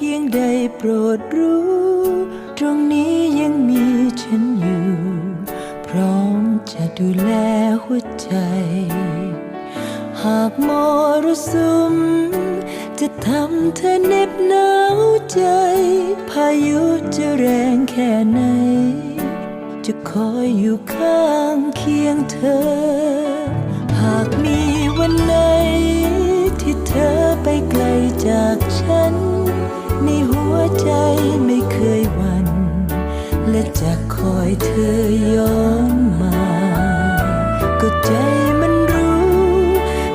พียงใดโปรดรู้ ตรงนี้ยังมีฉันอยู่ พร้อมจะดูแลหัวใจ หากมรสุม จะทำเธอเหน็บหนาวใจ พายุจะแรงแค่ไหน จะคอยอยู่ข้างเคียงเธอ หากมี และจะคอยเธอย้อนมา ก็ใจมันรู้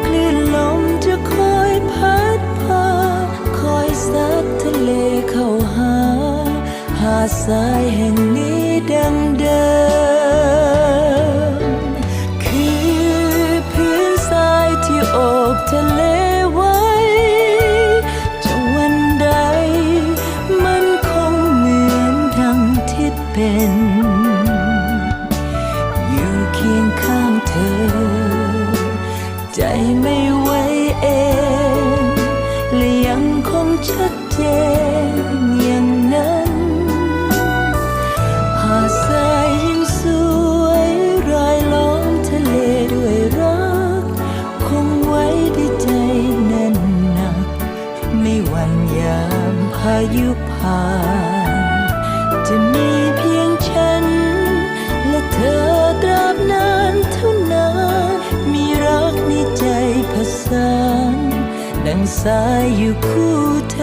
คลื่นลมจะคอยพัดพา คอยซัดทะเลเข้าหา หาสายแห่งนี้ อยู่เคียงข้างเธอ ใจไม่ไหวเอง และยังคงชัดเจนอย่างนั้นหาดทรายยังสวยรายล้อมทะเลด้วยรัก คงไว้ด้วยใจแน่นหนัก ไม่หวั่นยามพายุผ่านจะมีเพียงฉัน เธอตราบนานเท่านานมีรักในใจผสานดังสายอยู่คู่เธอ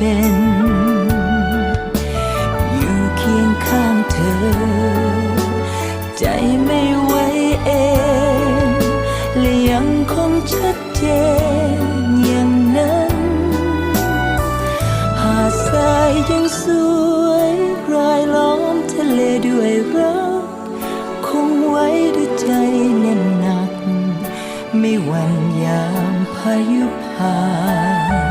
เป็น อยู่เคียงข้างเธอ ใจไม่ไหวเองและยังคงชัดเจนอย่างนั้น หาดทรายยังสวยรายล้อมทะเลด้วยรักคงไว้ด้วยใจแน่นหนัก ไม่หวั่นยามพายุผ่าน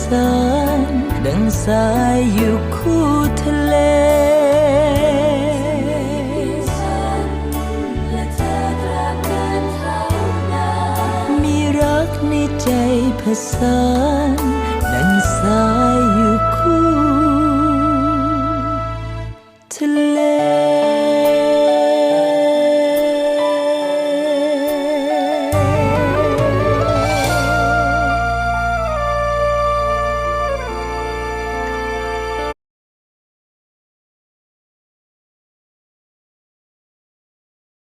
สานดังสายอยู่คู่ทะเลมีรักในใจผสาน